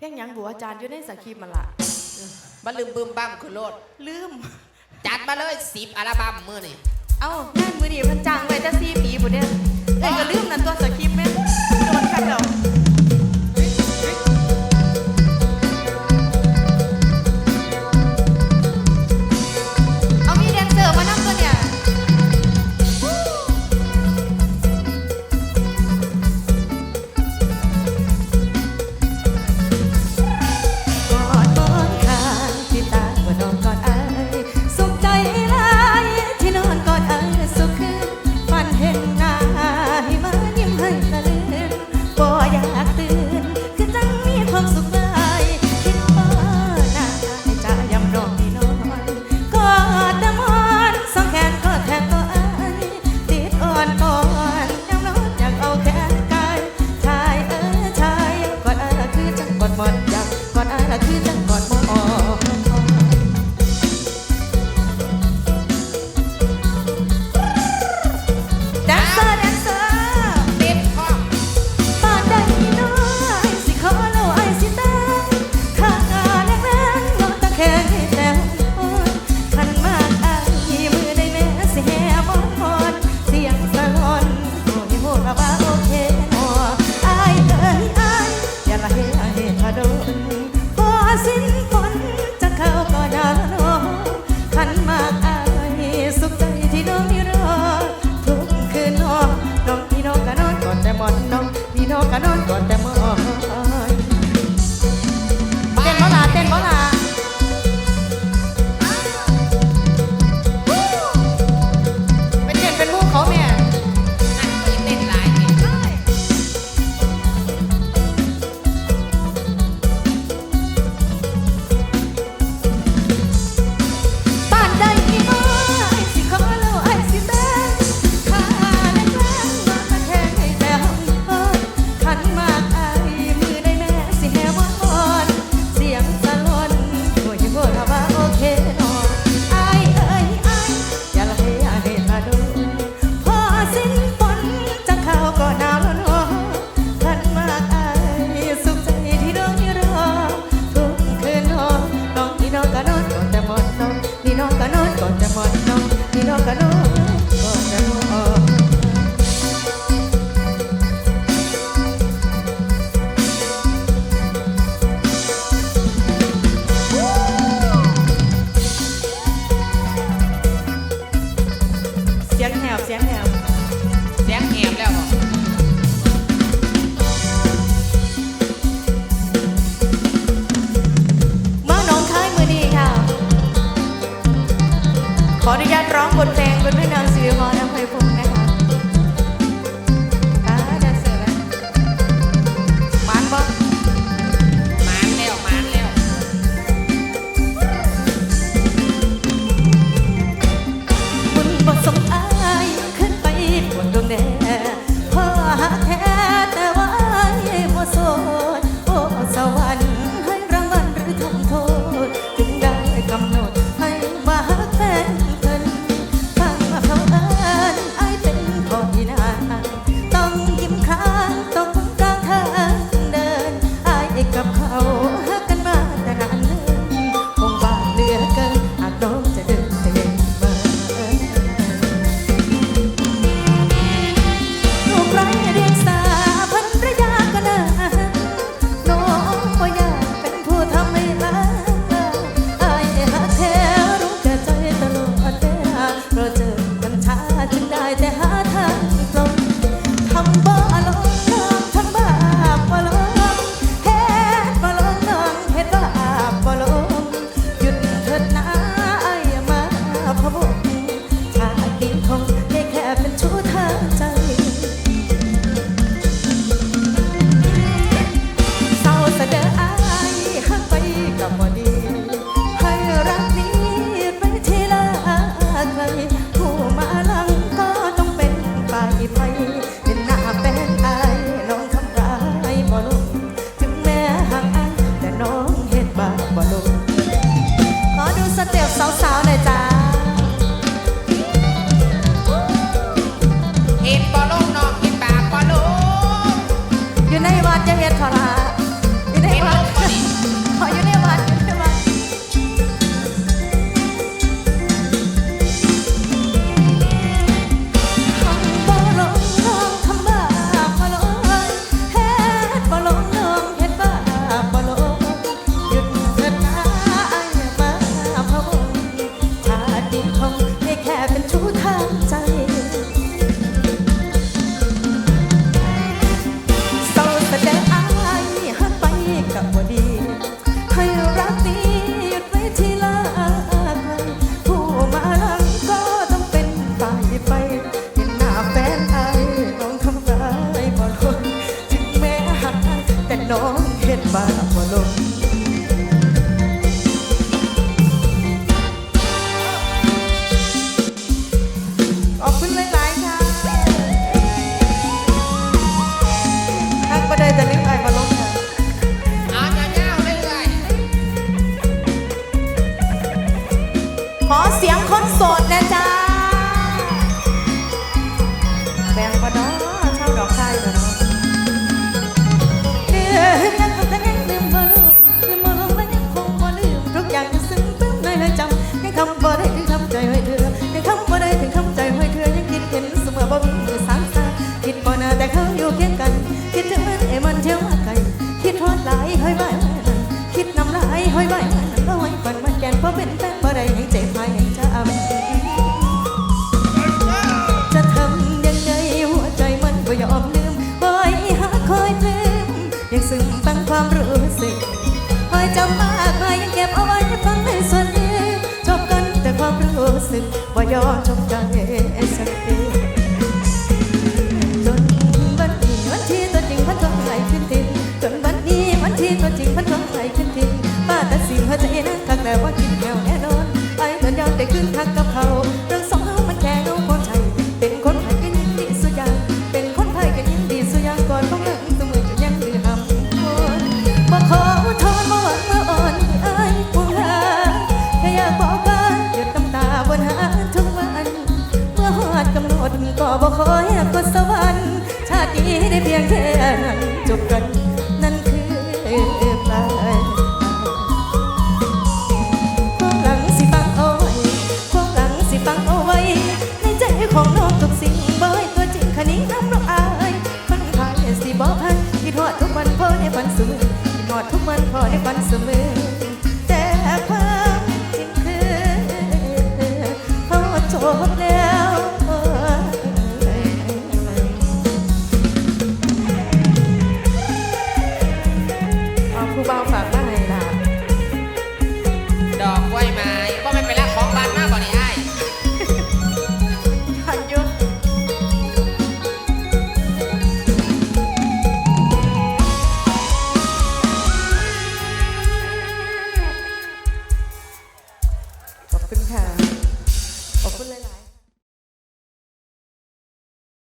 เพลงหยังบัวอาจารย์อยู่ในสคริปต์มันล่ะมาลืมบึมบ้ามคุณโลด ลืม จัดมาเลยสิบอัลบั้มมือนี่เอ้างานมือดีเพันจังไว้จะสี่ปีบุเนี่ยเอ้ยก็ลืมนั่นตัวสกีบปต์แม่โดนกันแล้ว vida. พี่น้องกันเนาะก่อนกันเนาะเสียงแหบเสียงแหบเสียงแหบแล้ว Bye. 있는 점 ความรู้สึกว่ายอมจบใจสักทีจนวันที่วันที่ตัวจริงพันธุ์ทองใสขึ้นทิ้งจนวันนี้วันที่ตัวจริงพันธุ์ทองใสขึ้นทิ้งป้าตัดสินหัวใจนะคักแต่ว่ากินแมวแน่นอนไอ้เดินยอวได้ขึ้นทักกับเขาเรื่องส พียงแค่นั้นจบกัน